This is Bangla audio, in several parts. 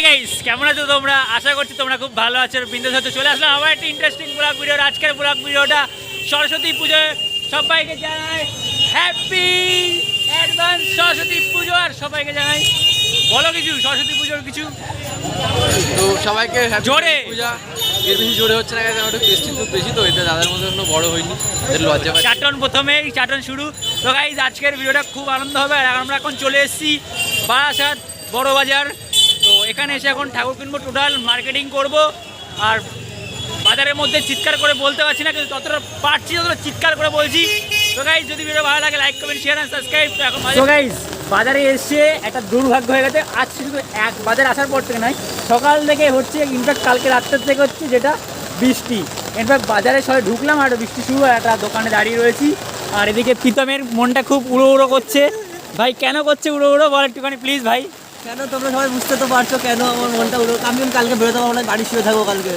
হাই গাইস কেমন আছো তোমরা? আশা করছি তোমরা খুব ভালো আছো বিন্দুর সাথে চলে আসলাম আবার একটা ইন্টারেস্টিং ব্লগ ভিডিও আজকের ব্লগ ভিডিওটা সরস্বতী পুজো সবাইকে জানাই হ্যাপি অ্যাডভান্স সরস্বতী পুজো আর সবাইকে জানাই বলো কিছু সরস্বতী পুজোর কিছু? তো সবাইকে জোরে। পূজা। এর বেশি জোরে হচ্ছে না কারণ একটু টেস্টি খুব বেশি তো এতে দাদার মধ্যে কোনো বড় হয়নি। এদের লজ্জা পাচ্ছে। চাটন প্রথমে চাটন শুরু। তো গাইজ আজকের ভিডিওটা খুব আনন্দ হবে। আর আমরা এখন চলে এসেছি বারাসাত বড় বাজার এখানে এসে এখন ঠাকুর কিনবো টোটাল মার্কেটিং করব আর বাজারের মধ্যে চিৎকার করে বলতে পারছি না কিন্তু যতটা পারছি ততটা চিৎকার করে বলছি। তো গাইজ যদি ভিডিও ভালো লাগে like comment share and subscribe তো এখন তো গাইজ বাজারে এসে একটা দুর্ভাগ্য হয়ে গেছে। আজ শুধু এক বাজারে আসার পর থেকে নয় সকাল থেকে হচ্ছে ইনফ্যাক্ট কালকে রাত্রের থেকে হচ্ছে যেটা বৃষ্টি। ইনফ্যাক্ট বাজারে সবাই ঢুকলাম আর বৃষ্টি শুরু একটা দোকানে দাঁড়িয়ে রয়েছি। আর এদিকে প্রীতমের মনটা খুব উড়ো উড়ো করছে। ভাই কেন করছে উড়ো উড়ো? বল একটুখানি প্লিজ ভাই। কেন তোমরা সবাই বুঝতে তো পারছ কেন আমার মনটা উড়ো আমি কালকে বেরোতে না বাড়ি শুয়ে থাকব কালকে।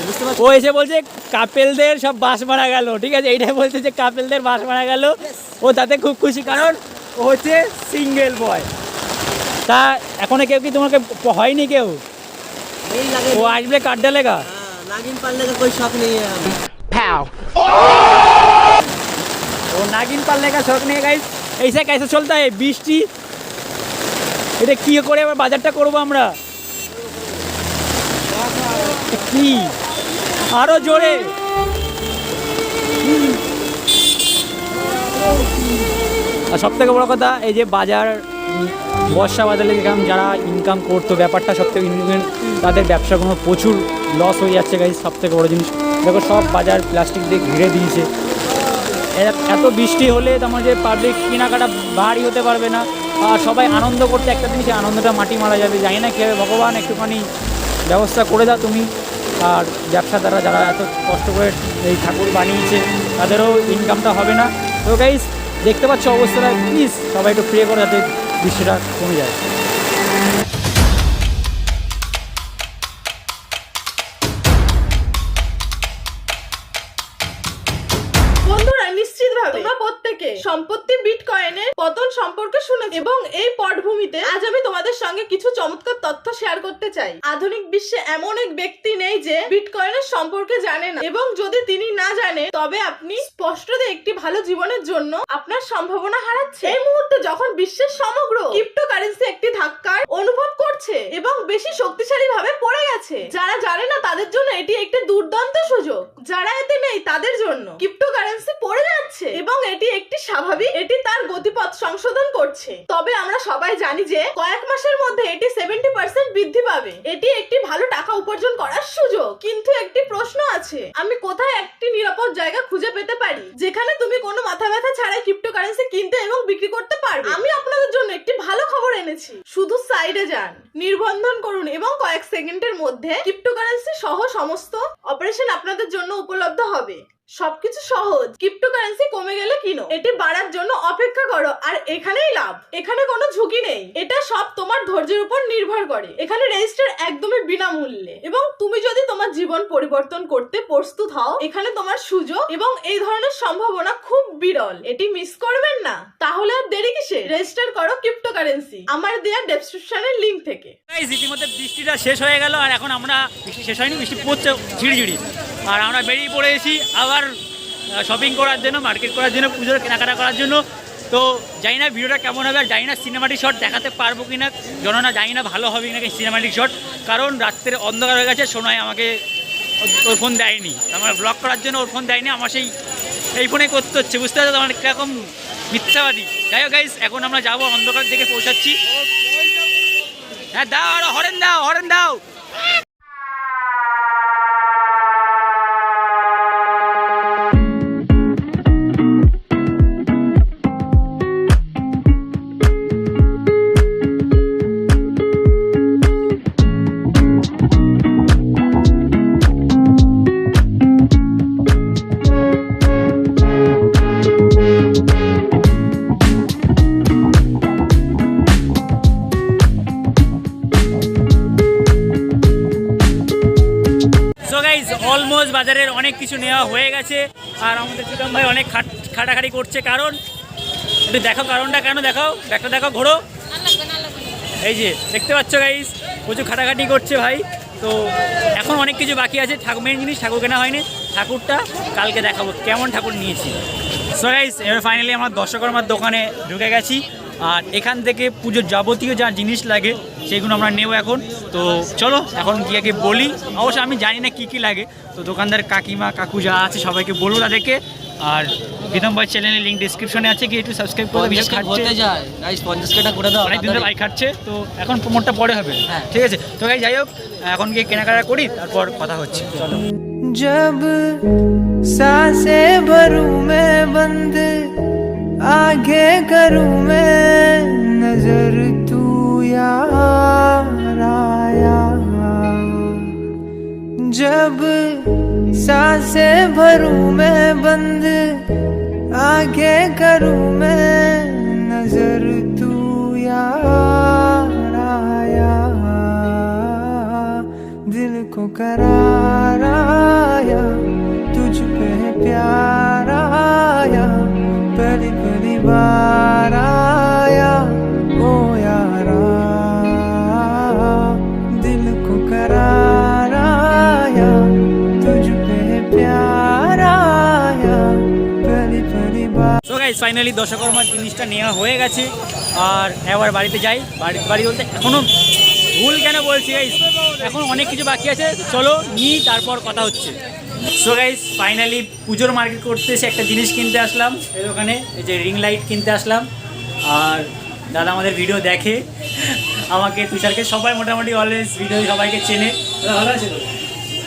ও এসে বলছে কাপেলদের সব বাস মারা গেল। ঠিক আছে এইটাই বলছে যে কাপেলদের বাস মারা গেল। ও তাতে খুব খুশি কারণ ও হচ্ছে সিঙ্গেল বয় তা এখনও কেউ কি তোমাকে হয়নি কেউ? আসবে কাট ডালেগা? হ্যাঁ, নাগিন পালনে का कोई शौक नहीं है वो नागिन पालने का शौक नहीं है गाइस ऐसा এটা কি করে আবার বাজারটা করব আমরা? কি? আরও জোরে। আর সব থেকে বড় কথা, এই যে বাজার, বর্ষা বাজারে যেরকম যারা ইনকাম করতো, ব্যাপারটা সব থেকে তাদের ব্যবসা কোনো প্রচুর লস হয়ে যাচ্ছে গাইজ সব থেকে বড় জিনিস। দেখো সব বাজার প্লাস্টিক দিয়ে ঘিরে দিয়েছে। এত বৃষ্টি হলে তোমার যে পাবলিক কেনাকাটা ভারী হতে পারবে না। সবাই আনন্দ করতে একটা জিনিস, আনন্দটা মাটি মারা যাবে, জানি না কীভাবে। ভগবান একটুখানি ব্যবস্থা করে দাও তুমি। আর ব্যবসাদাররা যারা এত কষ্ট করে এই ঠাকুর বানিয়েছে, তাদেরও ইনকামটা হবে না। তো গাইস দেখতে পাচ্ছ অবস্থাটা। প্লিজ সবাই একটু প্রে করে যাতে বৃষ্টিটা কমে যায়। সম্পর্কে শুনেছি। এবং এই পটভূমিতে আজ আমি তোমাদের সঙ্গে কিছু চমৎকার তথ্য শেয়ার করতে চাই। আধুনিক বিশ্বে এমন এক ব্যক্তি নেই যে বিটকয়েনের সম্পর্কে জানে না এবং যদি তিনি না জানে, তবে আপনি স্পষ্টতই একটি ভালো জীবনের জন্য আপনার সম্ভাবনা হারাচ্ছে। এই মুহূর্তে যখন বিশ্বের সমগ্র ক্রিপ্টোকারেন্সি একটি ধাক্কার অনুভব করছে এবং বেশি শক্তিশালী ভাবে পড়ে গেছে, যারা জানে না তাদের জন্য এটি একটি দুর্দান্ত সুযোগ। যারা এতে নেই তাদের জন্য ক্রিপ্টোকারেন্সি পড়ে যাচ্ছে এবং এটি একটি স্বাভাবিক, এটি তার গতিপথ সংশোধন করছে। তবে আমরা সবাই জানি যে কয়েক মাসের মধ্যে এটি সেভেন্টি পার্সেন্ট বৃদ্ধি পাবে। এটি একটি ভালো টাকা উপার্জন করার সুযোগ কিন্তু একটি প্রশ্ন আছে আমি কোথায় একটি নিরাপদ জায়গা খুঁজে পেতে পারি যেখানে তুমি কোনো মাথা ব্যথা ছাড়াই ক্রিপ্টোকারেন্সি কিনতে এবং বিক্রি করতে পারবে আমি আপনাদের জন্য একটি ভালো খবর এনেছি শুধু সাইডে যান নির্বন্ধন করুন এবং কয়েক সেকেন্ডের মধ্যে ক্রিপ্টোকারেন্সি সহ সমস্ত অপারেশন আপনাদের জন্য উপলব্ধ হবে সবকিছু সহজ ক্রিপ্টোকারেন্সি কমে গেলে কিনো এটি বাড়ার জন্য অপেক্ষা করো আর এখানেই লাভ এখানে কোনো ঝুঁকি নেই এটা সব তোমার ধৈর্যের উপর নির্ভর করে এখানে রেজিস্টার একদমই বিনামূল্যে এবং তুমি যদি তোমার জীবন পরিবর্তন করতে প্রস্তুত হও এখানে তোমার সুযোগ এবং এই ধরনের সম্ভাবনা খুব বিরল। এটি মিস করবেন না। তাহলে আর দেরি কিসে রেজিস্টার করো ক্রিপ্টোকারেন্সি আমার দেয়া ডেসক্রিপশনের লিংক থেকে। গাইস ইতিমধ্যে বৃষ্টিটা শেষ হয়ে গেল আর এখন আমরা বৃষ্টি শেষ হয়নি বৃষ্টি পড়ছে ঝিড়িঝিড়ি আর আমরা বেরিয়ে পড়েছি আবার শপিং করার জন্য মার্কেট করার জন্য পুজোর কেনাকাটা করার জন্য। তো জানি না ভিডিওটা কেমন হবে আর জানি না সিনেমাটিক শট দেখাতে পারব কি না জননা জানি না ভালো হবে কি না সিনেমাটিক শট কারণ রাত্রে অন্ধকার হয়ে গেছে সোনাই আমাকে ওর- ফোন দেয়নি। আমার ব্লক করার জন্য ওর ফোন দেয়নি, আমার সেই এই ফোনে করতে হচ্ছে, বুঝতে পারছ আমার কীরকম মিথ্যাবাদী। যাই হোক গাইস এখন আমরা যাব অন্ধকার দিকে পৌঁছাচ্ছি। হ্যাঁ দাও আরও, হরেন দাও হরেন দাও। গেছে আর আমাদের প্রীতম ভাই অনেক খাট খাটাখাটি করছে। কারণ, একটু দেখো কারণটা কেন দেখাও? ব্যাগটা দেখো ঘোরো। এই যে, দেখতে পাচ্ছ গাইজ প্রচুর খাটাখাটি করছে ভাই। তো, এখন অনেক কিছু বাকি আছে। ঠাকুর মেন জিনিস ঠাকুর কেনা হয়নি। ঠাকুরটা কালকে দেখাবো, কেমন ঠাকুর নিয়েছি। সো গাইস এবার ফাইনালি আমার দর্শকর্মার দোকানে ঢুকে গেছি। আর এখান থেকে পুজোর যাবতীয় যা জিনিস লাগে সেগুলো আমরা নেব এখন তো চলো এখন গিয়ে আগে বলি অবশ্য আমি জানি না কী কী লাগে তো দোকানদার কাকিমা কাকু যা আছে সবাইকে বলবো তাদেরকে আর প্রীতম ভাই চ্যানেলের লিঙ্ক ডিসক্রিপশনে আছে কি একটু সাবস্ক্রাইব করে বিশেষ পঞ্চাশ খাচ্ছে হতে যায় গাইস পঞ্চাশ কেটা করে দাও অনেক দিন ধরে বাইক খাচ্ছে তো এখন প্রমোটটা পরে হবে হ্যাঁ। ঠিক আছে তো গাই যাই হোক এখন গিয়ে কেনাকাটা করি তারপর কথা হচ্ছে চলো जब सांसें भरूं मैं बंद आगे करूँ मैं नज़र तू यार आया जब साँसें भरूं मैं बंद, आगे करूँ मैं नज़र तू यार आया दिल को करार গাইজ ফাইনালি দশকর্মার জিনিসটা নেওয়া হয়ে গেছে। আর এবার বাড়িতে যাই। বাড়ি বাড়ি বলতে এখনও ভুল কেন বলছি গাইজ এখন অনেক কিছু বাকি আছে। চলো নিই তারপর কথা হচ্ছে। সো গাইজ ফাইনালি পুজোর মার্কেট করতে এসে একটা জিনিস কিনতে আসলাম। এই দোকানে এই যে রিং লাইট কিনতে আসলাম। আর দাদা আমাদের ভিডিও দেখে। আমাকে, তুষারকে সবাই মোটামুটি অলওয়েজ ভিডিও সবাইকে চেনে। ভালো আছে তো?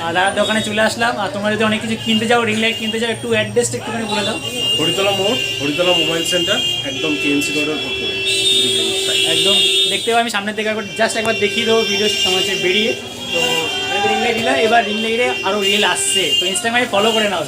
আর দাদার দোকানে চলে আসলাম। আর তোমরা যদি অনেক কিছু কিনতে যাও রিং লাইট কিনতে যাও একটু অ্যাড্রেসটা একটুখানি বলে দাও। হরিতলা মোড় হরিতলা মোবাইল সেন্টার একদম কেএনসি রোডের একদম দেখতে পাবো আমি সামনের দিকে একবার জাস্ট একবার দেখিয়ে দেবো ভিডিও সময় বেরিয়ে। তো রিং লাইট দিলাম এবার রিং লাইটে আরও রিল আসছে। তো ইনস্টাগ্রামে ফলো করে নাও।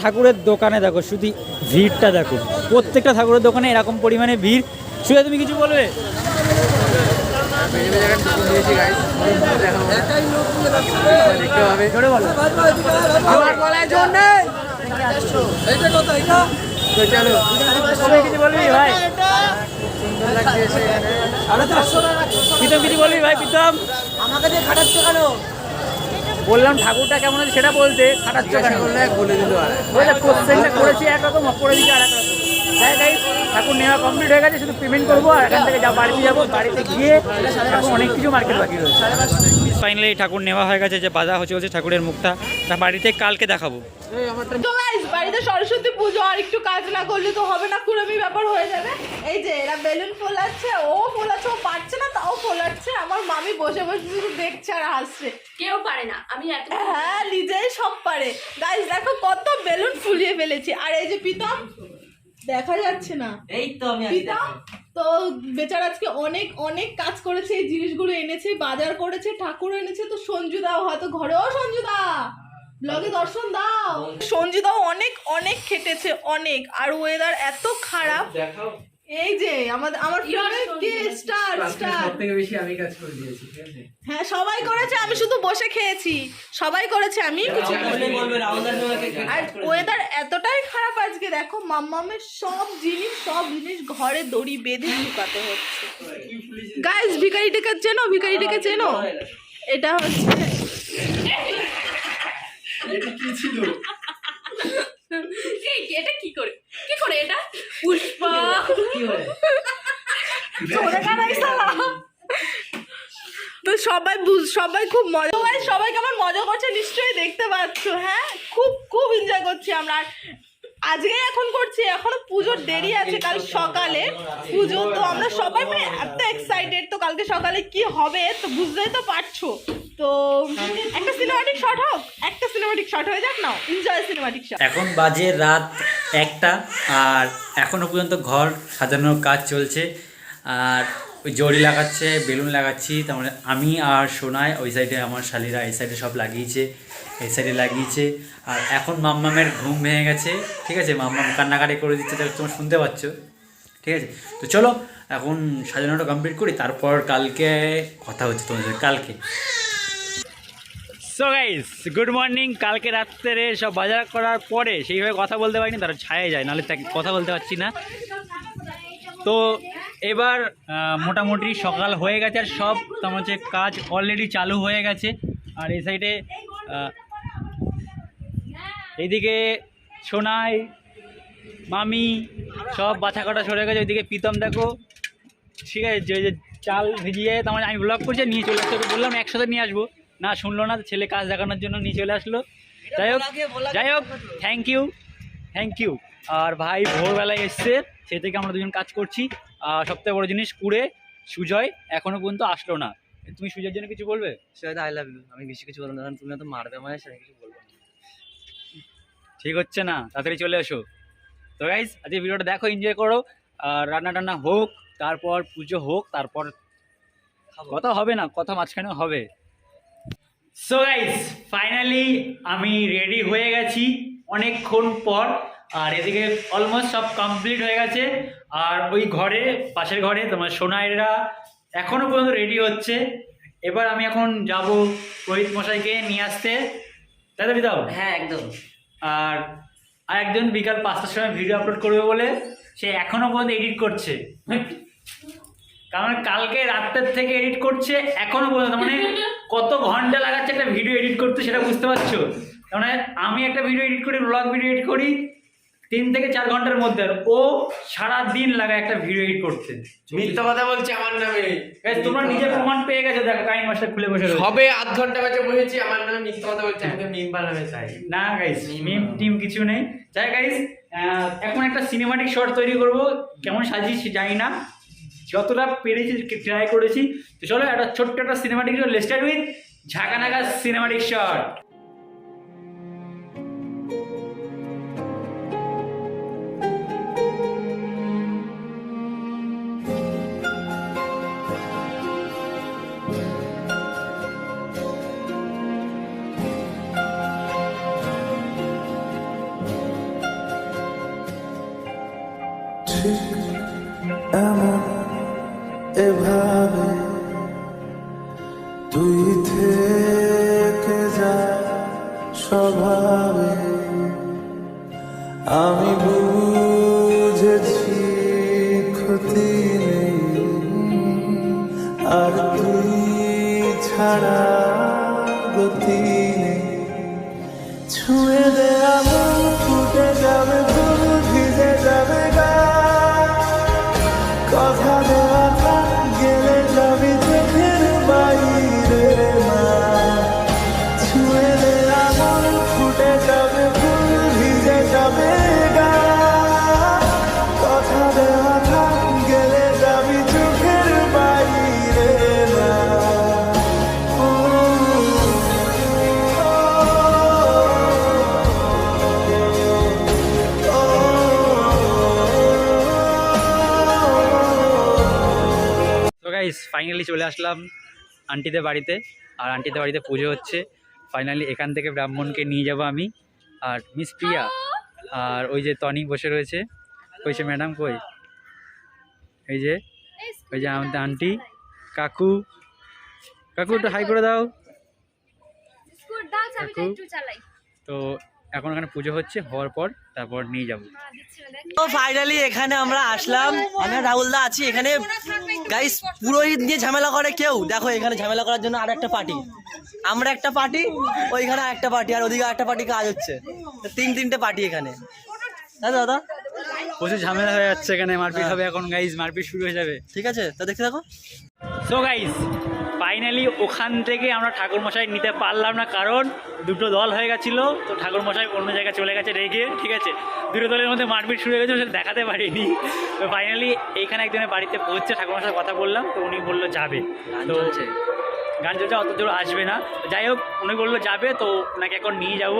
ঠাকুরের দোকানে দেখো শুধু ভিড়টা দেখো। প্রত্যেকটা ঠাকুরের দোকানে এরকম পরিমাণে ভিড়। শুধু তুমি কিছু বলবে? প্রীতম কিছু বলবি ভাই প্রীতম? আমাকে দিয়ে খাটাচ্ছ কেন? বললাম ঠাকুরটা কেমন আছে সেটা বলতে। খাটাচ্ছ চোখ কেন বলে দিল আর কোশ্চেনটা করেছি একরকম অপরাধী দিচ্ছি আর একরকম তাই ঠাকুর নেওয়া কমপ্লিট হয়ে গেছে শুধু পেমেন্ট করব আর এখান থেকে যা বাড়িতে যাব বাড়িতে গিয়ে অনেক কিছু মার্কেট বাকি রয়েছে। ফাইনালি ঠাকুর নেওয়া হয়ে গেছে যে বাজা হচ্ছে হচ্ছে ঠাকুরের মুখটা। তা বাড়িতে কালকে দেখাবো। তো গাইস বাড়িতে সরস্বতী পুজো আর একটু কাজ না করলে তো হবে না কুড়ামি ব্যাপার হয়ে যাবে। এই যে এরা বেলুন ফোলাচ্ছে ও ফোলাচ্ছে ও পারছে না তাও ফোলাচ্ছে আমার মামি বসে বসে শুধু দেখছে আর হাসছে। কেউ পারে না আমি এত হ্যাঁ নিজেই সব পারে। গাইস দেখো কত বেলুন ফুলিয়ে ফেলেছি। আর এই যে পিতাম দেখা যাচ্ছে না। এই তো আমি আছি তো বেচার আজকে অনেক অনেক কাজ করেছে এই জিনিসগুলো এনেছে বাজার করেছে ঠাকুর এনেছে তো সঞ্জু দাও হয়তো ঘরেও সঞ্জু দা ব্লগে দর্শন দাও। সঞ্জু দাও অনেক অনেক খেটেছে অনেক। আর ওয়েদার এত খারাপ। এই যে আমাদের আমার ফেভারিট কে স্টার স্টার থেকে বেশি আমি কাজ করে দিয়েছি ঠিক আছে? হ্যাঁ সবাই করেছে আমি শুধু বসে খেয়েছি। সবাই করেছে আমি কিছু আর ওয়েদার এতটাই খারাপ আজকে দেখো মাম্মামের সব জিনিস সব জিনিস ঘরে দড়ি বেঁধে লুকাতে হচ্ছে। গাইস ভিখারিটাকে চেনো ভিখারিটাকে চেনো? এটা হচ্ছে এই, এটা কি করে? কি করে এটা? পুষ্পা। চলে। তো সবাই বুঝ- সবাই খুব মজা সবাই সবাই কেমন মজা করছে নিশ্চয়ই দেখতে পাচ্ছ হ্যাঁ? খুব খুব এনজয় করছি আমরা। আর আজকে এখন করছি এখনও পুজোর দেরি আছে কাল সকালে। পুজো তো আমরা সবাই মানে এত এক্সাইটেড তো কালকে সকালে কি হবে তো বুঝতেই তো পারছ। তো একটা সিনেমাটিক হোক, একটা সিনেমাটিক হয়ে যাক এনজয় সিনেমাটিক এখন বাজে রাত একটা, আর এখনও পর্যন্ত ঘর সাজানোর কাজ চলছে, আর ওই জড়ি লাগাচ্ছে, বেলুন লাগাচ্ছি, তার মানে আমি আর সোনায় ওই সাইডে আমার শালিরা, এই সাইডে সব লাগিয়েছে, এই সাইডে লাগিয়েছে, আর এখন মাম্মামের ঘুম ভেঙে গেছে, ঠিক আছে? মাম্মাম কান্নাকাটি করে দিচ্ছে তো তোমরা শুনতে পাচ্ছ, ঠিক আছে? তো চলো, এখন সাজানোটা কমপ্লিট করি, তারপর কালকে কথা হচ্ছে তোমাদের কালকে। সো গাইস গুড মর্নিং কালকে রাত্রে সব বাজার করার পরে সেইভাবে কথা বলতে পারিনি তারা ছায়া যায়। নাহলে তাকে কথা বলতে পারছি না। তো এবার মোটামুটি সকাল হয়ে গেছে আর সব তোমার হচ্ছে কাজ অলরেডি চালু হয়ে গেছে। আর এই সাইডে এইদিকে সোনাই, মামি, সব বাছা কাটা সরে গেছে। ওইদিকে প্রীতম দেখো, ঠিক আছে, যে চাল ভিজিয়ে তার মানে আমি ব্লগ করছি, নিয়ে চলে আসতে বললাম, একসাথে নিয়ে আসব। না শুনলো না ছেলে কাজ দেখানোর জন্য নিয়ে চলে আসলো। যাই হোক যাই হোক থ্যাংক ইউ থ্যাংক ইউ আর ভাই ভোরবেলায় এসছে সে থেকে আমরা দুজন কাজ করছি। আর সবথেকে বড় জিনিস কুড়ে সুজয় এখনও পর্যন্ত আসলো না। তুমি সুজয়ের জন্য কিছু বলবে? সেটা আই লাভ ইউ আমি বেশি কিছু বলব না কারণ তুমি তো মারবে মানে সেটা কিছু বলব ঠিক হচ্ছে না তাড়াতাড়ি চলে এসো। তো গাইজ আজকে ভিডিওটা দেখো এনজয় করো। আর রান্না টান্না হোক তারপর পুজো হোক তারপর কথা হবে না কথা মাঝখানে হবে। সো গাইস ফাইনালি আমি রেডি হয়ে গেছি। অনেকক্ষণ পর আর এদিকে অলমোস্ট সব কমপ্লিট হয়ে গেছে। আর ওই ঘরে পাশের ঘরে তোমার সোনাইরা এখনও পর্যন্ত রেডি হচ্ছে। এবার আমি এখন যাব রোহিত মশাইকে নিয়ে আসতে। তাই তো বিদাও। হ্যাঁ একদম। আর আর একজন বিকাল পাঁচটার সময় ভিডিও আপলোড করবে বলে সে এখনও পর্যন্ত এডিট করছে। কারণ কালকে রাত্রের থেকে এডিট করছে এখনও পর্যন্ত। মানে কত ঘণ্টা লাগাচ্ছে একটা ভিডিও এডিট করতে সেটা বুঝতে পারছ? মানে আমি একটা ভিডিও এডিট করি ব্লগ ভিডিও এডিট করি তিন থেকে চার ঘণ্টার মধ্যে আর ও সারা দিন লাগায় একটা ভিডিও এডিট করতে। মিথ্যা কথা বলছে আমার নামে। তোমরা নিজে প্রমাণ পেয়ে গেছো দেখো কাহিনী মাস্টার খুলে বসে। সবে আধ ঘণ্টা বেঁচে বসেছি আমার নামে মিথ্যা কথা বলছে আমাকে মিম বানাবে চাই। না গাইস মিম টিম কিছু নেই। যাই গাইস এখন একটা সিনেমাটিক শট তৈরি করব। কেমন সাজিয়েছি জানি না। যতটা পেরেছি ট্রাই করেছি, তো চলো একটা ছোট্ট একটা সিনেমাটিক লেস্টার উইথ ঝাঁকানাকা সিনেমাটিক শট এমন এভাবে তুই থেকে যা স্বভাবে আমি ফাইনালি চলে আসলাম আন্টিদের বাড়িতে আর আন্টিদের বাড়িতে পুজো হচ্ছে। ফাইনালি এখান থেকে ব্রাহ্মণকে নিয়ে যাব আমি। আর মিস প্রিয়া আর ওই যে তনি বসে রয়েছে। কইছে ম্যাডাম কই? এই যে ওই যে আমাদের আন্টি কাকু। কাকু একটু হাই করে দাও। কাকু। তো এখন এখানে পুজো হচ্ছে হওয়ার পর তারপর নিয়ে যাব। তো ফাইনালি এখানে আমরা আসলাম। আমি রাহুল দা আছি এখানে। গাইস পুরোহিত দিয়ে ঝামেলা করে কেউ। দেখো এখানে ঝামেলা করার জন্য আর একটা পার্টি আমরা একটা পার্টি ওইখানে একটা পার্টি আর ওদিকে একটা পার্টি কাজ হচ্ছে। তো তিন তিনটে পার্টি এখানে। তাই তো দাদা? প্রচুর ঝামেলা হয়ে যাচ্ছে এখানে মারপিট হবে এখন গাইজ মারপিট শুরু হয়ে যাবে। ঠিক আছে? তা দেখতে থাকো। সো গাইজ ফাইনালি ওখান থেকে আমরা ঠাকুরমশাই নিতে পারলাম না কারণ দুটো দল হয়ে গেছিল। তো ঠাকুরমশাই অন্য জায়গায় চলে গেছে রেগে ঠিক আছে? দুটো দলের মধ্যে মারপিট শুরু হয়ে গেছে সেটা দেখাতে পারিনি। তো ফাইনালি এইখানে একজনের বাড়িতে পৌঁছে ঠাকুরমশাই কথা বললাম তো উনি বলল যাবে। তো। গান চলছে অত জোর আসবে না। যাই হোক উনি বলল যাবে তো ওনাকে এখন নিয়ে যাব।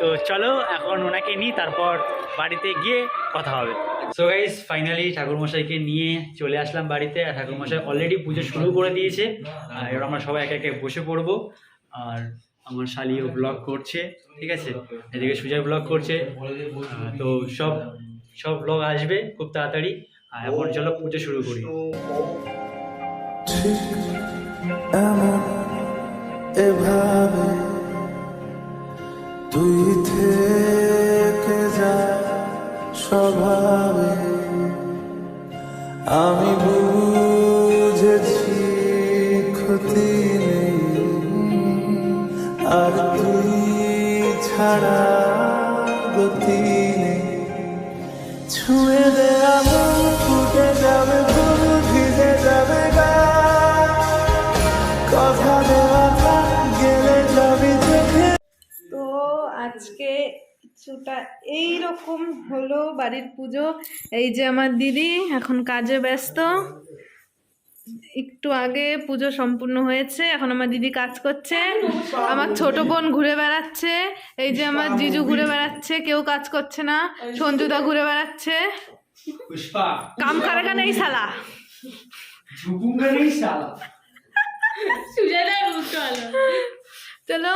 তো চলো, এখন ওনাকে নিই, তারপর বাড়িতে গিয়ে কথা হবে। সো গাইস ফাইনালি ঠাকুরমশাইকে নিয়ে চলে আসলাম বাড়িতে। আর ঠাকুরমশাই অলরেডি পুজো শুরু করে দিয়েছে। আর এবার আমরা সবাই একে একে বসে পড়ব। আর আমার শালিও ব্লগ করছে, ঠিক আছে? এদিকে সুজয় ব্লগ করছে। তো সব সব ব্লগ আসবে খুব তাড়াতাড়ি। আর এখন চলো পুজো শুরু করি। এভাবে স্বভাবে আমি বুঝেছি ক্ষতি নেই আর তুই ছাড়া এই রকম হলো বাড়ির পুজো। এই যে আমার দিদি এখন কাজে ব্যস্ত। একটু আগে পুজো সম্পূর্ণ হয়েছে এখন আমার দিদি কাজ করছে। আমার ছোট বোন ঘুরে বেড়াচ্ছে এই যে আমার জিজু ঘুরে বেড়াচ্ছে কেউ কাজ করছে না সঞ্জুদা ঘুরে বেড়াচ্ছে। পুষ্পা। কাম কারেগা নেই সালা চলো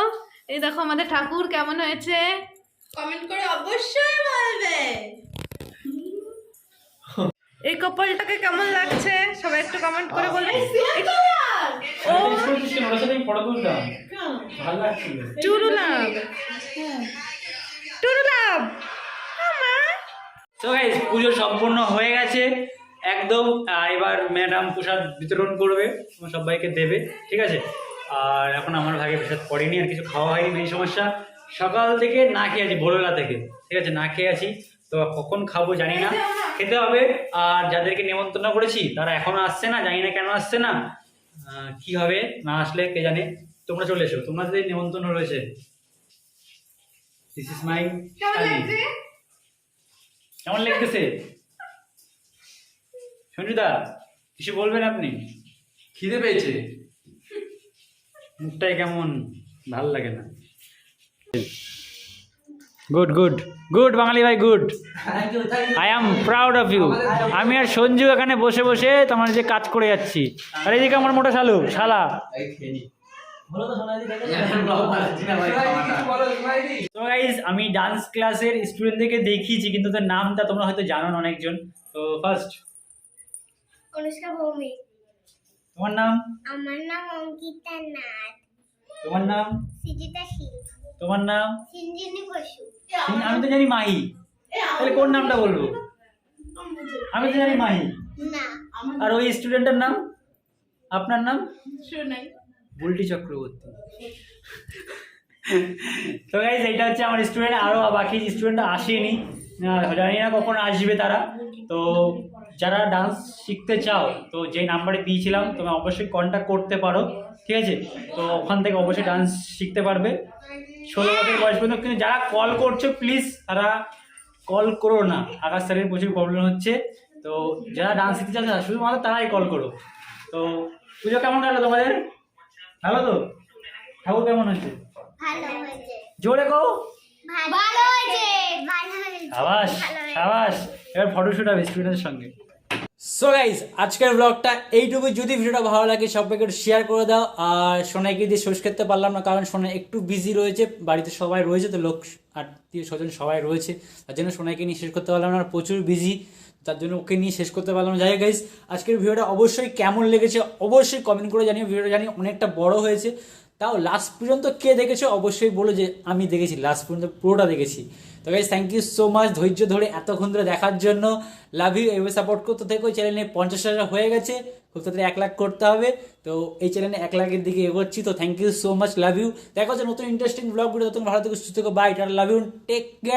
এই দেখো আমাদের ঠাকুর কেমন হয়েছে? কমেন্ট করে অবশ্যই বলবে। এই কপালটাকে কেমন লাগছে? সবাই একটু কমেন্ট করে বলবে। ও চুরুলাভ তো গাইজ পুজো সম্পূর্ণ হয়ে গেছে। একদম এবার ম্যাডাম প্রসাদ বিতরণ করবে সবাইকে দেবে ঠিক আছে? আর এখন আমার ভাগে প্রসাদ পড়েনি আর কিছু খাওয়া হয়নি মেন সমস্যা। সকাল থেকে না খেয়ে আছি ভোরবেলা থেকে। ঠিক আছে না খেয়ে আছি। তো কখন খাব জানি না। খেতে হবে আর যাদেরকে নেমন্তন্ন করেছি তারা এখনও আসছে না জানি না কেন আসছে না। কি হবে না আসলে কে জানে। তোমরা চলে এসো। তোমাদের নেমন্তন্ন রয়েছে। দিস ইজ মাই কেমন লাগতেছে? সঞ্জুদা কিছু বলবেন আপনি? খিদে পেয়েছে। মুখটাই কেমন ভালো লাগে না। গুড গুড গুড বাঙালি ভাই good I am proud of you আমি আর সঞ্জু এখানে বসে বসে তোমার যে কাজ করে যাচ্ছি। আর এদিকে আমার মোটা শালু শালা। তো গাইজ আমি ডান্স ক্লাসের স্টুডেন্টদেরকে দেখিয়েছি কিন্তু তার নামটা তোমরা হয়তো জানো না অনেকজন। তো ফার্স্ট অনুষ্কা ভৌমিক। তোমার নাম? আমার নাম অঙ্কিতা নাথ। তোমার নাম? সিজিতা শীল। তোমার নাম? আমি তো জানি মাহি। তাহলে কোন নামটা বলব? আমি তো জানি মাহি। আর ওই স্টুডেন্টের নাম? আপনার নাম? শোনাই বুলটি চক্রবর্তী। তো গাইজ এইটা হচ্ছে আমার স্টুডেন্ট আরও বাকি স্টুডেন্ট আসেনি। জানি না কখন আসবে তারা। তো যারা ডান্স শিখতে চাও তো যে নাম্বারে দিয়েছিলাম তুমি অবশ্যই কন্ট্যাক্ট করতে পারো ঠিক আছে? তো ওখান থেকে অবশ্যই ডান্স শিখতে পারবে। ষোলো বছর বয়স পর্যন্ত কিন্তু যারা কল করছ প্লিজ তারা কল করো না। আকাশ স্যারের প্রচুর প্রবলেম হচ্ছে। তো যারা ডান্স শিখতে চাচ্ছে শুধুমাত্র তারাই কল করো। তো পুজো কেমন কাটলো তোমাদের? ভালো তো? ঠাকুর কেমন হচ্ছে জোরে কো ভালো হয়েছে। সাবাস সাবাস। এবার ফটোশুট হবে স্টুডেন্টের সঙ্গে। সো গাইজ আজকের ব্লগটা এইটুকু যদি ভিডিওটা ভালো লাগে সবাইকে একটু শেয়ার করে দাও। আর সোনাইকে দিয়ে শেষ করতে পারলাম না কারণ সোনাই একটু বিজি রয়েছে। বাড়িতে সবাই রয়েছে তো লোক আত্মীয় স্বজন সবাই রয়েছে। তার জন্য সোনাইকে নিয়ে শেষ করতে পারলাম না আর প্রচুর বিজি তার জন্য ওকে নিয়ে শেষ করতে পারলাম না। যাই হোক গাইজ আজকের ভিডিওটা অবশ্যই কেমন লেগেছে অবশ্যই কমেন্ট করে জানিও। ভিডিওটা জানি অনেকটা বড় হয়েছে। তাও লাস্ট পর্যন্ত কে দেখেছ অবশ্যই বলো যে আমি দেখেছি লাস্ট পর্যন্ত পুরোটা দেখেছি। তো guys thank you so much ধৈর্য ধরে এতক্ষণ ধরে দেখার জন্য। লাভ ইউ এভাবে সাপোর্ট করতে থেকো। চ্যানেলে পঞ্চাশ হাজার হয়ে গেছে, খুব তাড়াতাড়ি এক লাখ করতে হবে। তো এই চ্যানেলে এক লাখের দিকে এগোচ্ছি, তো thank you so much love you দেখা হচ্ছে নতুন ইন্টারেস্টিং ব্লগ ভিডিও নতুন ভালো থেকে, সুস্থ bye tata love you take care